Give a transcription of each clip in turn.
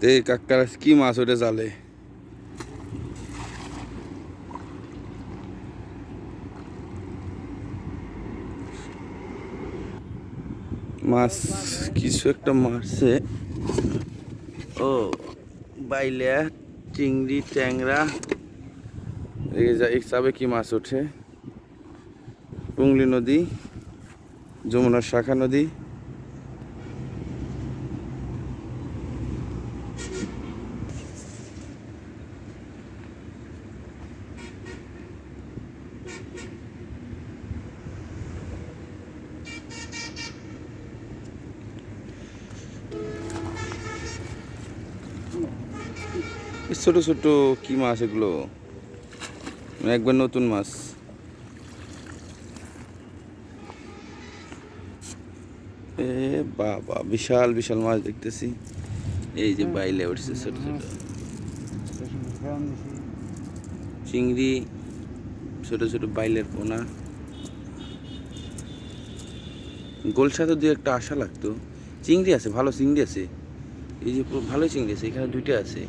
দে কাকার কি মাছ ওটা জালে। মাছ কিছু একটা মারছে। ও, বাইলে চিংড়ি, ট্যাংরা। এই হিসাবে কি মাছ ওঠে? পুংলি নদী যমুনার শাখা নদী। ছোট ছোট কি মাছ এগুলো? মানে একবার নতুন মাছ। এ বাবা, বিশাল বিশাল মাছ দেখতেছি। এই যে বাইলে উঠছে ছোট ছোট। চিংড়ি, ছোট ছোট বাইলের পোনা। গোলসা তো দু একটা আশা লাগতো। চিংড়ি আছে ভালো চিংড়ি আছে। এই যে পুরো ভালো চিংড়ি আছে এখানে দুইটা আছে।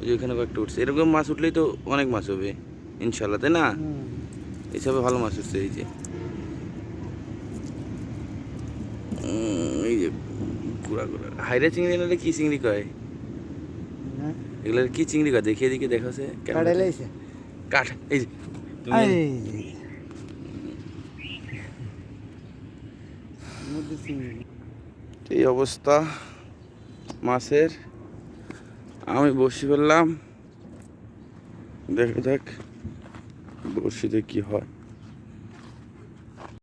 ওই যে ওখানে কয়েকটা উঠছে। এরকম মাছ উঠলেই তো অনেক মাছ হবে ইনশাল্লাহ তাই না? এইসবে ভালো মাছ উঠছে এই যে। এই যে গুড়া গুড়া। হাইরা চিংড়ি নাহলে কি চিংড়ি কয়? এগুলো কি চিংড়ি কয়? দেখিয়ে দিকে দেখাছে কাঠ এই যে তুমি এই অবস্থা মাছের। আমি বসি ফেললাম। দেখা যাক বড়শিতে কি হয়।